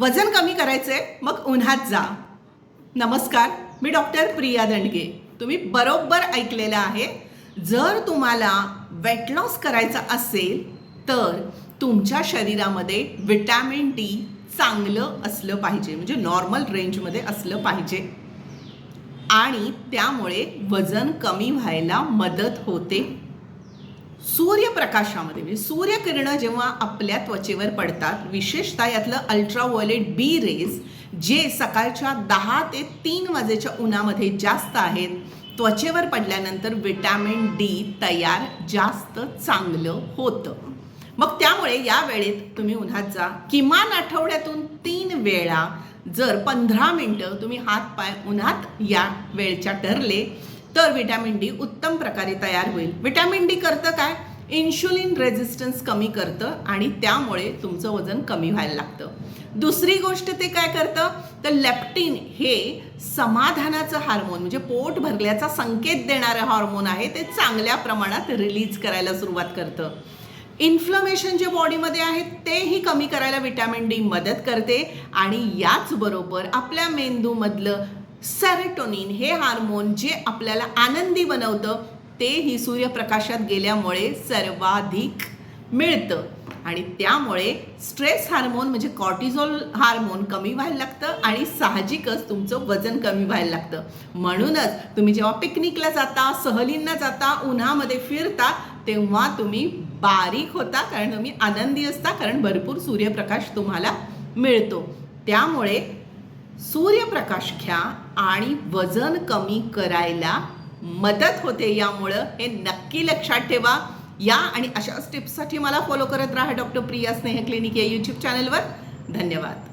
वजन कमी करायचंय मग उन्हात जा. नमस्कार मी डॉक्टर प्रिया दंडगे. तुम्ही बरोबर ऐकलेलं आहे. जर तुम्हाला वेट लॉस करायचा असेल तर तुमच्या शरीरामध्ये विटॅमिन डी चांगलं असलं पाहिजे. म्हणजे नॉर्मल रेंजमध्ये असलं पाहिजे. आणि त्यामुळे वजन कमी व्हायला मदत होते. सूर्यप्रकाशामध्ये म्हणजे सूर्यकिरणं जेव्हा आपल्या त्वचेवर पडतात विशेषतः यातलं अल्ट्राव्हायलेट बी रेज जे सकाळच्या दहा ते तीन वाजेच्या उन्हामध्ये जास्त आहेत त्वचेवर पडल्यानंतर विटॅमिन डी तयार जास्त चांगलं होतं. मग त्यामुळे या वेळेत तुम्ही उन्हात जा. किमान आठवड्यातून तीन वेळा जर पंधरा मिनटं तुम्ही हात पाय उन्हात या वेळच्या ठरले तर विटॅमिन डी उत्तम प्रकारे तयार होईल. विटॅमिन डी करतं काय? इन्शुलिन रेझिस्टन्स कमी करतं आणि त्यामुळे तुमचं वजन कमी व्हायला लागतं. दुसरी गोष्ट ते काय करतं? तर लेप्टिन हे समाधानाचं हार्मोन म्हणजे पोट भरल्याचा संकेत देणारं हार्मोन आहे. ते चांगल्या प्रमाणात रिलीज करायला सुरुवात करतं. इन्फ्लमेशन जे बॉडीमध्ये आहे तेही कमी करायला विटॅमिन डी मदत करते. आणि याचबरोबर आपल्या मेंदूमधलं सेरेटोनिन हे हार्मोन जे आपल्याला आनंदी बनवतं तेही सूर्यप्रकाशात गेल्यामुळे सर्वाधिक मिळतं. आणि त्यामुळे स्ट्रेस हार्मोन म्हणजे कॉर्टिझोल हार्मोन कमी व्हायला लागतं आणि साहजिकच तुमचं वजन कमी व्हायला लागतं. म्हणूनच तुम्ही जेव्हा पिकनिकला जाता सहलींना जाता उन्हामध्ये फिरता तेव्हा तुम्ही बारीक होता कारण तुम्ही आनंदी असता कारण भरपूर सूर्यप्रकाश तुम्हाला मिळतो. त्यामुळे सूर्यप्रकाश घ्या आणि वजन कमी करायला मदत होते यामुळं. हे नक्की लक्षात ठेवा. या आणि अशाच टिप्ससाठी मला फॉलो करत राहा डॉक्टर प्रिया स्नेह क्लिनिक या यूट्यूब चॅनलवर धन्यवाद.